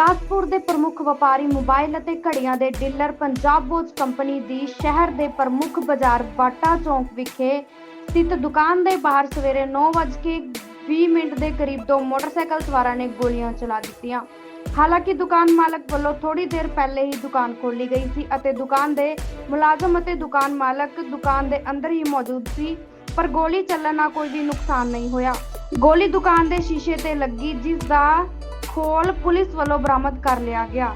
ਗੁਰਦਾਸਪੁਰ ਦੇ ਪ੍ਰਮੁੱਖ ਵਪਾਰੀ ਮੋਬਾਈਲ ਅਤੇ ਘੜੀਆਂ ਦੇ ਡੀਲਰ ਪੰਜਾਬ ਬੋਝ ਕੰਪਨੀ ਦੀ ਸ਼ਹਿਰ ਦੇ ਪ੍ਰਮੁੱਖ ਬਾਜ਼ਾਰ ਬਾਟਾ ਚੌਂਕ ਵਿਖੇ ਸਥਿਤ ਦੁਕਾਨ ਦੇ ਬਾਹਰ ਸਵੇਰੇ 9:20 ਮਿੰਟ ਦੇ ਕਰੀਬ ਦੋ ਮੋਟਰਸਾਈਕਲ ਸਵਾਰਾਂ ਨੇ ਗੋਲੀਆਂ ਚਲਾ ਦਿੱਤੀਆਂ। ਹਾਲਾਂਕਿ ਦੁਕਾਨ ਮਾਲਕ ਵੱਲੋਂ ਥੋੜੀ ਦੇਰ ਪਹਿਲੇ ਹੀ ਦੁਕਾਨ ਖੋਲੀ ਗਈ ਸੀ ਅਤੇ ਦੁਕਾਨ ਦੇ ਮੁਲਾਜ਼ਮ ਅਤੇ ਦੁਕਾਨ ਮਾਲਕ ਦੁਕਾਨ ਦੇ ਅੰਦਰ ਹੀ ਮੌਜੂਦ ਸੀ, ਪਰ ਗੋਲੀ ਚੱਲਣ ਨਾਲ ਕੋਈ ਵੀ ਨੁਕਸਾਨ ਨਹੀਂ ਹੋਇਆ। ਗੋਲੀ ਦੁਕਾਨ ਦੇ ਸ਼ੀਸ਼ੇ ਤੇ ਲੱਗੀ, ਜਿਸ ਦਾ ਖੋਲ ਪੁਲਿਸ ਵੱਲੋਂ ਬਰਾਮਦ ਕਰ ਲਿਆ ਗਿਆ।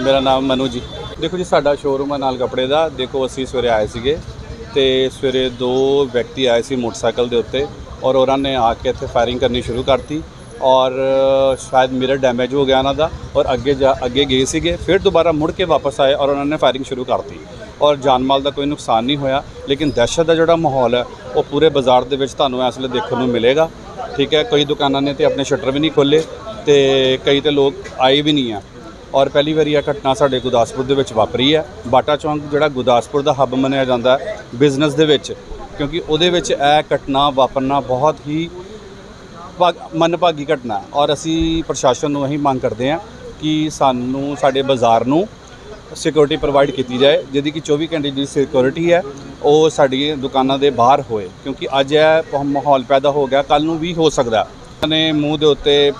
ਮੇਰਾ ਨਾਮ ਮਨੂ ਜੀ। ਦੇਖੋ ਜੀ, ਸਾਡਾ ਸ਼ੋਰੂਮ ਹੈ ਨਾਲ ਕੱਪੜੇ ਦਾ। ਦੇਖੋ, ਅਸੀਂ ਸਵੇਰੇ ਆਏ ਸੀਗੇ। ਤੇ ਸਵੇਰੇ ਦੋ ਵਿਅਕਤੀ ਆਏ ਸੀ ਮੋਟਰਸਾਈਕਲ ਦੇ ਉੱਤੇ ਔਰ ਉਹਨਾਂ ਨੇ ਆ ਕੇ ਇੱਥੇ ਫਾਇਰਿੰਗ ਕਰਨੀ ਸ਼ੁਰੂ ਕਰਤੀ ਔਰ ਸ਼ਾਇਦ ਮਿਰਰ ਡੈਮੇਜ ਹੋ ਗਿਆ ਉਹਨਾਂ ਦਾ ਔਰ ਅੱਗੇ ਜਾ, ਅੱਗੇ ਗਏ ਸੀਗੇ, ਫਿਰ ਦੁਬਾਰਾ ਮੁੜ ਕੇ ਵਾਪਸ ਆਏ ਔਰ ਉਹਨਾਂ ਨੇ ਫਾਇਰਿੰਗ ਸ਼ੁਰੂ ਕਰਤੀ ਔਰ ਜਾਨ ਮਾਲ ਦਾ ਕੋਈ ਨੁਕਸਾਨ ਨਹੀਂ ਹੋਇਆ, ਲੇਕਿਨ ਦਹਿਸ਼ਤ ਦਾ ਜਿਹੜਾ ਮਾਹੌਲ ਹੈ, ਉਹ ਪੂਰੇ ਬਾਜ਼ਾਰ ਦੇ ਵਿੱਚ ਤੁਹਾਨੂੰ ਇਸ ਵੇਲੇ ਦੇਖਣ ਨੂੰ ਮਿਲੇਗਾ। ਠੀਕ ਹੈ, ਕਈ ਦੁਕਾਨਾਂ ਨੇ ਤੇ ਆਪਣੇ ਸ਼ਟਰ ਵੀ ਨਹੀਂ ਖੋਲੇ ਤੇ ਕਈ ਤੇ ਲੋਕ ਆਏ ਵੀ ਨਹੀਂ ਆ। ਔਰ ਪਹਿਲੀ ਵਾਰੀ ਇਹ ਘਟਨਾ ਸਾਡੇ ਗੁਰਦਾਸਪੁਰ ਦੇ ਵਿੱਚ ਵਾਪਰੀ ਹੈ। ਬਾਟਾ ਚੌਂਕ ਜਿਹੜਾ ਗੁਰਦਾਸਪੁਰ ਦਾ ਹੱਬ ਮੰਨਿਆ ਜਾਂਦਾ ਹੈ ਬਿਜ਼ਨਸ ਦੇ ਵਿੱਚ, ਕਿਉਂਕਿ ਉਹਦੇ ਵਿੱਚ ਇਹ ਘਟਨਾ ਵਾਪਰਨਾ ਬਹੁਤ ਹੀ ਭਾਗ- ਮੰਦਭਾਗੀ ਘਟਨਾ ਔਰ ਅਸੀਂ ਪ੍ਰਸ਼ਾਸਨ ਨੂੰ ਇਹੀ ਮੰਗ ਕਰਦੇ ਹਾਂ ਕਿ ਸਾਨੂੰ ਸਾਡੇ ਬਾਜ਼ਾਰ ਨੂੰ ਸਿਕਿਉਰਿਟੀ ਪ੍ਰੋਵਾਈਡ ਕੀਤੀ ਜਾਏ, ਜਿਹਦੀ ਕਿ 24 ਘੰਟੇ ਦੀ ਸਿਕਿਉਰਿਟੀ ਹੈ, ਉਹ ਸਾਡੀ ਦੁਕਾਨਾਂ ਦੇ ਬਾਹਰ ਹੋਏ। ਕਿਉਂਕਿ ਅੱਜ ਇਹ ਮਾਹੌਲ ਪੈਦਾ ਹੋ ਗਿਆ ਕੱਲ ਨੂੰ ਵੀ ਹੋ ਸਕਦਾ। ਉਹਨਾਂ ਨੇ ਮੂੰਹ ਦੇ ਉੱਤੇ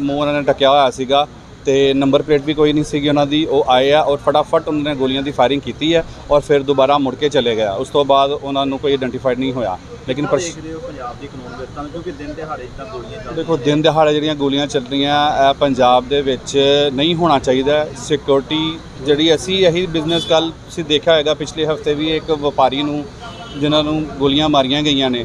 ਮੂੰਹ ਉਹਨਾਂ ਨੇ ਢੱਕਿਆ ਹੋਇਆ ਸੀਗਾ। ਤੇ ਨੰਬਰ ਪਲੇਟ ਵੀ ਕੋਈ ਨਹੀਂ ਸੀਗੀ ਉਹਨਾਂ ਦੀ ਉਹ ਆਏ ਆ ਔਰ ਫਟਾਫਟ ਉਹਨਾਂ ਨੇ ਗੋਲੀਆਂ ਦੀ ਫਾਇਰਿੰਗ ਕੀਤੀ ਹੈ ਔਰ ਫਿਰ ਦੁਬਾਰਾ ਮੁੜ ਕੇ ਚਲੇ ਗਿਆ ਉਸ ਤੋਂ ਬਾਅਦ ਉਹਨਾਂ ਨੂੰ ਕੋਈ ਆਇਡੈਂਟੀਫਾਈਡ ਨਹੀਂ ਹੋਇਆ। ਲੇਕਿਨ ਹੋ ਪੰਜਾਬ ਦੀ ਕਾਨੂੰਨ ਵਿਵਸਥਾ ਨੂੰ? ਕਿਉਂਕਿ ਦਿਨ ਦਿਹਾੜੇ ਜਿੱਦਾਂ ਗੋਲੀਆਂ ਚੱਲ ਦੇਖੋ ਦਿਨ ਦਿਹਾੜੇ ਜਿਹੜੀਆਂ ਗੋਲੀਆਂ ਚੱਲ ਰਹੀਆਂ ਇਹ ਪੰਜਾਬ ਦੇ ਵਿੱਚ ਨਹੀਂ ਹੋਣਾ ਚਾਹੀਦਾ। ਸਿਕਿਉਰਿਟੀ ਜਿਹੜੀ ਅਸੀਂ ਇਹੀ ਬਿਜ਼ਨਸ ਕੱਲ ਤੁਸੀਂ ਦੇਖਿਆ ਹੋਏਗਾ ਪਿਛਲੇ ਹਫ਼ਤੇ ਵੀ ਇੱਕ ਵਪਾਰੀ ਨੂੰ ਜਿਨ੍ਹਾਂ ਨੂੰ ਗੋਲੀਆਂ ਮਾਰੀਆਂ ਗਈਆਂ ਨੇ।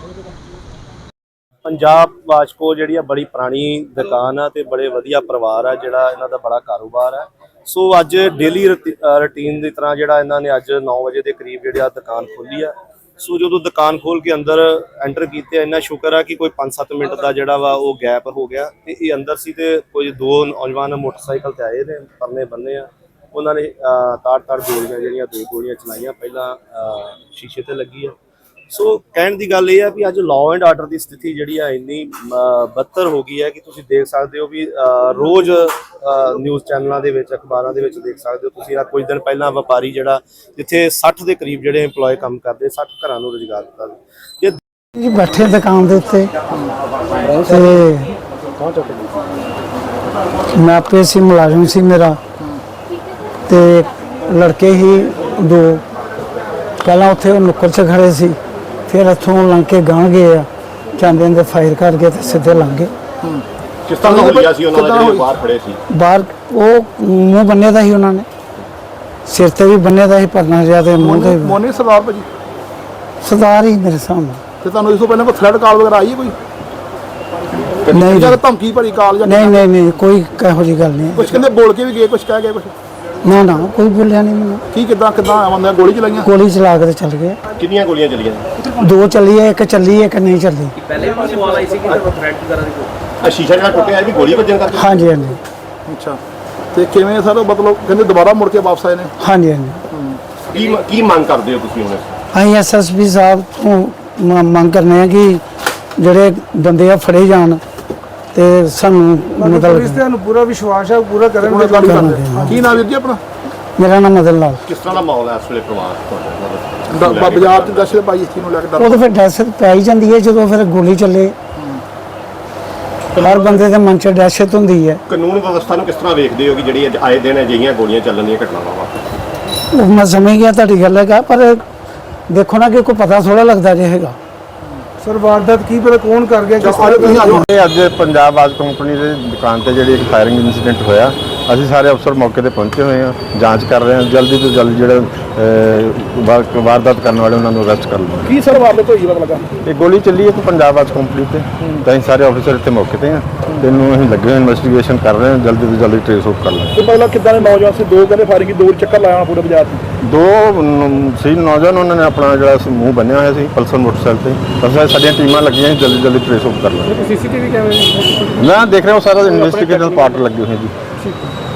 ਪੰਜਾਬ ਵਾਸ਼ਕੋ ਜਿਹੜੀ ਆ ਬੜੀ ਪੁਰਾਣੀ ਦੁਕਾਨ ਆ ਤੇ ਬੜੇ ਵਧੀਆ ਪਰਿਵਾਰ ਆ ਜਿਹੜਾ ਇਹਨਾਂ ਦਾ ਬੜਾ ਕਾਰੋਬਾਰ ਆ। ਸੋ ਅੱਜ ਡੇਲੀ ਰੁਟੀਨ ਦੀ ਤਰ੍ਹਾਂ ਜਿਹੜਾ ਇਹਨਾਂ ਨੇ ਅੱਜ 9 ਵਜੇ ਦੇ ਕਰੀਬ ਜਿਹੜੀ ਆ ਦੁਕਾਨ ਖੋਲੀ ਆ। ਸੋ ਜਦੋਂ ਦੁਕਾਨ ਖੋਲ ਕੇ ਅੰਦਰ ਐਂਟਰ ਕੀਤੇ, ਇੰਨਾ ਸ਼ੁਕਰ ਆ ਕਿ ਕੋਈ 5-7 ਮਿੰਟ ਦਾ ਜਿਹੜਾ ਵਾ ਉਹ ਗੈਪ ਹੋ ਗਿਆ ਤੇ ਇਹ ਅੰਦਰ ਸੀ ਤੇ ਕੋਈ ਦੋ ਨੌਜਵਾਨ ਮੋਟਰਸਾਈਕਲ ਤੇ ਆਏ ਨੇ ਪਰਨੇ ਬੰਨੇ ਆ। ਉਹਨਾਂ ਨੇ ਤਾੜ ਤਾੜ ਗੋਲੀਆਂ ਜਿਹੜੀਆਂ, ਦੋ ਗੋਲੀਆਂ ਚਲਾਈਆਂ। ਪਹਿਲਾਂ ਸ਼ੀਸ਼ੇ ਤੇ ਲੱਗੀ ਆ। ਸੋ ਕਹਿਣ ਦੀ ਗੱਲ ਇਹ ਆ ਵੀ ਅੱਜ ਲਾਅ ਐਂਡ ਆਰਡਰ ਦੀ ਸਥਿਤੀ ਜਿਹੜੀ ਆ ਇੰਨੀ ਬੱਤਰ ਹੋ ਗਈ ਹੈ ਕਿ ਤੁਸੀਂ ਦੇਖ ਸਕਦੇ ਹੋ ਵੀ ਰੋਜ਼ ਨਿਊਜ਼ ਚੈਨਲਾਂ ਦੇ ਵਿੱਚ, ਅਖਬਾਰਾਂ ਦੇ ਵਿੱਚ ਦੇਖ ਸਕਦੇ ਹੋ ਤੁਸੀਂ। ਆ ਕੁਝ ਦਿਨ ਪਹਿਲਾਂ ਵਪਾਰੀ ਜਿਹੜਾ, ਜਿੱਥੇ 60 ਦੇ ਕਰੀਬ ਜਿਹੜੇ EMPLOYE ਕੰਮ ਕਰਦੇ 60 ਘਰਾਂ ਨੂੰ ਰੋਜ਼ਗਾਰ ਦਿੱਤਾ। ਜੇ ਜੀ, ਬੈਠੇ ਦੁਕਾਨ ਦੇ ਉੱਤੇ। ਤੇ ਮੈਂ ਆਪੇ ਸੀ, ਮੁਲਾਜ਼ਮ ਸੀ ਮੇਰਾ। ਤੇ ਲੜਕੇ ਹੀ ਦੋ। ਪਹਿਲਾਂ ਉੱਥੇ ਉਹ ਨੁੱਕਰ 'ਚ ਖੜੇ ਸੀ। ਫਿਰ ਇੱਥੋਂ ਲੰਘ ਕੇ ਗਾਂ ਗਏ ਆ ਜਾਂਦੇ ਦੇ ਫਾਇਰ ਕਰਕੇ ਤੇ ਸਿੱਧੇ ਲੰਘ ਗਏ। ਕਿਸ ਤਰ੍ਹਾਂ ਦਾ ਹੋਇਆ ਸੀ ਉਹਨਾਂ ਦਾ ਜਿਹੜੇ ਬਾਹਰ ਖੜੇ ਸੀ? ਬਾਹਰ ਉਹ ਮੂੰਹ ਬੰਨੇ ਦਾ ਸੀ ਉਹਨਾਂ ਨੇ। ਸਿਰ ਤੇ ਵੀ ਬੰਨੇ ਦਾ ਸੀ ਪਰਨਾ ਜਿਹਾ ਤੇ ਮੂੰਹ ਤੇ ਵੀ। ਮੋਨੇ ਸਰਦਾਰ ਭਾਜੀ। ਸਰਦਾਰ ਹੀ ਮੇਰੇ ਸਾਹਮਣੇ। ਤੇ ਤੁਹਾਨੂੰ ਇਸ ਤੋਂ ਪਹਿਲਾਂ ਕੋਈ ਥ੍ਰੈਡ ਕਾਲ ਵਗੈਰਾ ਆਈ ਹੈ ਕੋਈ? ਨਹੀਂ ਜੀ, ਧਮਕੀ ਭਰੀ ਕਾਲ ਜਾਂ ਨਹੀਂ ਨਹੀਂ ਨਹੀਂ ਕੋਈ ਇਹੋ ਜਿਹੀ ਗੱਲ ਨਹੀਂ ਕੁਝ ਕਹਿੰਦੇ ਬੋਲ ਕੇ ਵੀ ਗਏ ਕੁਝ ਕਹਿ ਗਏ ਕੁਝ ਨਾ ਨਾ ਕੋਈ ਬੋਲਿਆ ਨਹੀਂ ਮੈਨੂੰ। ਕੀ ਕਿਦਾਂ ਕਿਦਾਂ ਆਉਂਦਾ ਗੋਲੀ ਚਲਾਈਆਂ? ਗੋਲੀ ਚਲਾ ਕੇ ਤੇ ਚੱਲ ਗਏ। ਕਿੰਨੀਆਂ ਗੋਲੀਆਂ ਚੱਲੀਆਂ? ਦੋ ਚੱਲੀ ਹੈ ਇੱਕ ਚੱਲੀ ਹੈ ਇੱਕ ਨਹੀਂ ਚੱਲੀ। ਆ ਸ਼ੀਸ਼ਾ ਜਿਹੜਾ ਟੁੱਟਿਆ ਇਹ ਵੀ ਗੋਲੀ ਵੱਜਣ ਕਰਕੇ? ਹਾਂਜੀ ਹਾਂਜੀ। ਅੱਛਾ। ਤੇ ਕਿਵੇਂ ਸਰ ਮਤਲਬ ਕਹਿੰਦੇ ਦੁਬਾਰਾ ਮੁੜ ਕੇ ਵਾਪਸ ਆਏ ਨੇ? ਹਾਂਜੀ ਹਾਂਜੀ। ਕੀ ਕੀ ਮੰਗ ਕਰਦੇ ਹੋ ਤੁਸੀਂ ਹੁਣ ਅਸੀਂ ਐਸਐਸਪੀ ਸਾਹਿਬ ਤੋਂ ਮੰਗ ਕਰਨੇ ਆ ਕਿ ਜਿਹੜੇ ਬੰਦੇ ਆ ਫੜੇ ਜਾਣ। ਤੇ ਸਾਨੂੰ ਮਤਲਬ ਤੁਹਾਨੂੰ ਪੂਰਾ ਵਿਸ਼ਵਾਸ ਹੈ ਪੂਰਾ ਉਹਨਾਂ ਕਰਨਾ ਕਰਦੇ ਦੇਣਾ। ਕੀ ਨਾਮ ਵੀਰ ਜੀ ਆਪਣਾ? ਮੇਰਾ ਨਾਮ ਮਦਨ ਲਾਲ। ਕਿਸ ਤਰ੍ਹਾਂ ਦਾ ਮਾਹੌਲ ਹੈ ਇਸ ਵੇਲੇ ਪਰਿਵਾਰ ਤੁਹਾਡਾ ਬ- ਬਾਜ਼ਾਰ ਚ ਦਸ਼ਤ ਪਾਈ ਇਸ ਚੀਜ਼ ਨੂੰ ਲੈ ਕੇ ਡਰ ਉਹ ਤਾਂ ਫਿਰ ਦਹਿਸ਼ਤ ਪੈ ਹੀ ਜਾਂਦੀ ਹੈ ਜਦੋਂ ਫਿਰ ਗੋਲੀ ਚੱਲੇ। ਹਰ ਬੰਦੇ ਦੇ ਮਨ 'ਚ ਦਹਿਸ਼ਤ ਹੁੰਦੀ ਹੈ। ਕਾਨੂੰਨ ਵਿਵਸਥਾ ਨੂੰ ਕਿਸ ਤਰ੍ਹਾਂ ਵੇਖਦੇ ਹੋ ਕਿ ਜਿਹੜੀ ਅੱਜ ਆਏ ਦਿਨ ਅਜਿਹੀਆਂ ਗੋਲੀਆਂ ਚੱਲਣ ਦੀਆਂ ਘਟਨਾਵਾਂ ਵਾਪਰ ਉਹ ਮੈਂ ਸਮਝ ਗਿਆ ਤੁਹਾਡੀ ਗੱਲ ਹੈਗਾ ਪਰ ਦੇਖੋ ਨਾ ਕਿ ਕੋਈ ਪਤਾ ਥੋੜਾ ਲੱਗਦਾ ਜੇ ਹੈਗਾ। ਸਰ ਵਾਰਦਾਤ ਕੀ ਪਤਾ ਕੌਣ ਕਰ ਗਿਆ ਕਿਸ ਤਰ੍ਹਾਂ ਇਹ ਅੱਜ ਪੰਜਾਬ ਆਜ ਕੰਪਨੀ ਦੇ ਦੁਕਾਨ ਤੇ ਜਿਹੜੀ ਇੱਕ ਫਾਇਰਿੰਗ ਇਨਸੀਡੈਂਟ ਹੋਇਆ ਅਸੀਂ ਸਾਰੇ ਅਫਸਰ ਮੌਕੇ ਤੇ ਪਹੁੰਚੇ ਹੋਏ ਹਾਂ ਜਾਂਚ ਕਰ ਰਹੇ ਹਾਂ ਜਲਦੀ ਤੋਂ ਜਲਦੀ ਜਿਹੜੇ ਵਾਰਦਾਤ ਕਰਨ ਵਾਲੇ ਉਹਨਾਂ ਨੂੰ ਅਰੈਸਟ ਕਰ ਲਵਾਂਗੇ। ਕੀ ਸਰ ਵਾਰਦਾਤ ਹੋਈ ਪਤਾ ਲੱਗਾ? ਇਹ ਗੋਲੀ ਚੱਲੀ ਇੱਕ ਪੰਜਾਬ ਆਜ ਕੰਪਨੀ ਤੇ। ਤਾਂ ਅਸੀਂ ਸਾਰੇ ਅਫਸਰ ਇੱਥੇ ਮੌਕੇ ਤੇ ਹਾਂ ਤੇ ਇਹਨੂੰ ਅਸੀਂ ਲੱਗੇ ਹੋਏ ਇਨਵੈਸਟੀਗੇਸ਼ਨ ਕਰ ਰਹੇ ਹਾਂ ਜਲਦੀ ਤੋਂ ਜਲਦੀ ਟ੍ਰੇਸ ਆਊਟ ਕਰ ਲਾਂਗੇ ਤੇ ਪਹਿਲਾਂ ਕਿੱਦਾਂ ਦੇ ਨੌਜਵਾਨ ਸੀ ਦੋ ਕਹਿੰਦੇ ਫਾਇਰਿੰਗ ਦੋ ਚੱਕਰ ਲਾਇਆ ਪੂਰੇ ਬਾਜ਼ਾਰ 'ਚ। ਦੋ ਨ- ਸੀ ਨੌਜਵਾਨ ਉਹਨਾਂ ਨੇ ਆਪਣਾ ਜਿਹੜਾ ਸੀ ਮੂੰਹ ਬੰਨਿਆ ਹੋਇਆ ਸੀ ਪਲਸਰ ਮੋਟਰਸਾਈਕਲ ਤੇ। ਬਸ ਸਾਡੀਆਂ ਟੀਮਾਂ ਲੱਗੀਆਂ ਸੀ, ਜਲਦੀ ਜਲਦੀ ਟ੍ਰੇਸ ਆਊਟ ਕਰ ਲਾਂਗੇ। ਸੀਸੀਟੀਵੀ ਕੈਮਰੇ ਮੈਂ ਦੇਖ ਰਿਹਾ ਹਾਂ ਸਾਰਾ ਇਨਵੈਸਟੀਗੇਸ਼ਨ ਪਾਰਟ ਲੱਗੇ ਹੋਏ ਜੀ।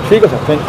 ਠੀਕ ਹੈ। Sir thank